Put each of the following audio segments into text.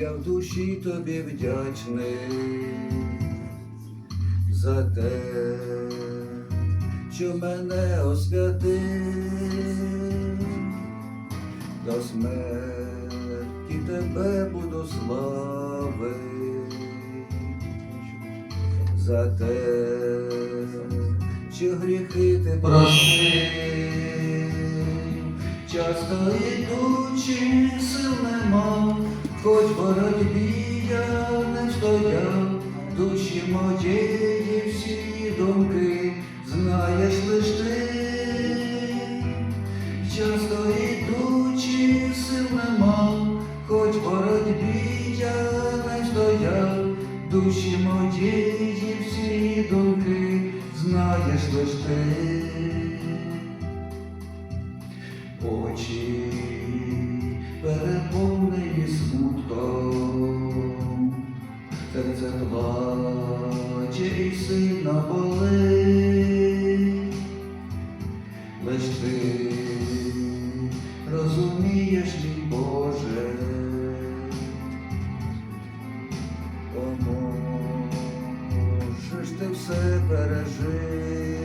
я в душі тобі вдячний за те, що мене освятив. До смерті тебе буду славити за те, що гріхи ти простив, часто йдучи сил нема, хоч в боротьбі я не стояв, душі моєї всі думки знаєш лиш ти, часто йдучи сил нема, хоч боротьбі я не стояв, душі моєї всі думки знаєш лиш ти. Очі переповнені серце плаче і сильно болить, лиш ти розумієш, мій Боже, поможеш ти все пережити.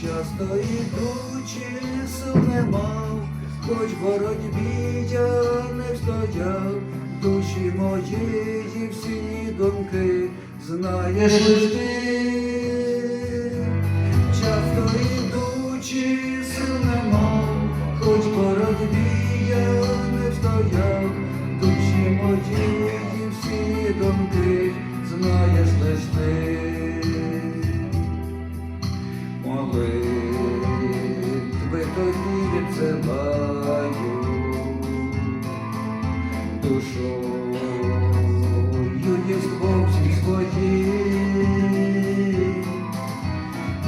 Часто ідучи сил не мав, хоч боротьбі я не встояв, душі моєї всі думки знаєш лиш ти. Часто ідучи сил не мав, хоч боротьбі я не встояв, душі моєї всі думки знаєш лиш ти. Молитви тобі відзиваю, душою єством всі своїм,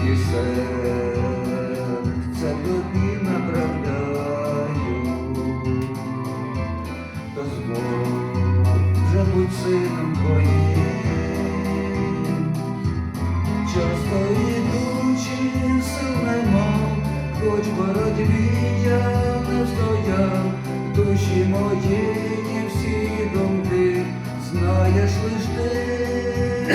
і серце тобі направляю, дозволь будь сином твоїм. Часто ідучи сил нема, хоч боротьбі я не стояв, душі моєї всі думки, знаєш лиш ти.